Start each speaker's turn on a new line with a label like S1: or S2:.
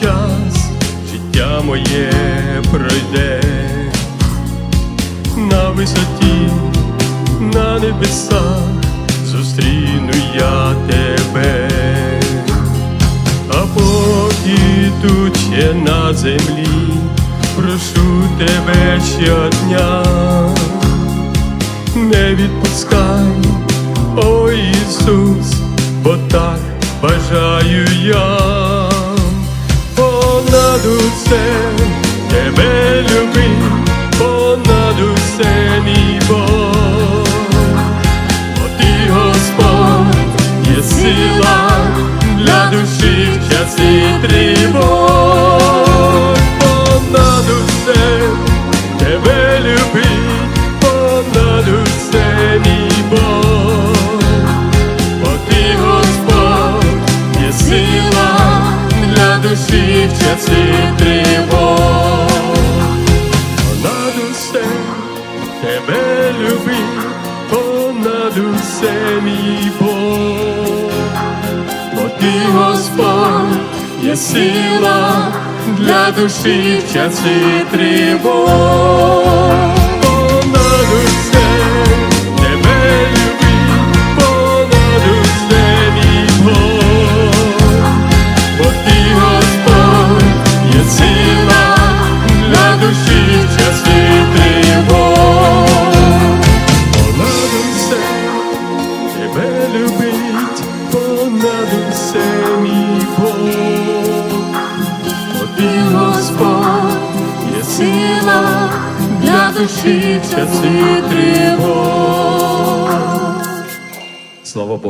S1: час, життя моє пройде. На висоті, на небесах зустріну я тебе, а поки тут ще на землі, прошу тебе щодня, не відпускай, о Ісус, для душі в часи тривог, понад усе тебе любить, понад усе мій Бог, бо ти Господь є сила для душі в часи тривог. Тебе любить, понад усе мій Бог, бо ти Господь є душі часи тривог. Слава Богу.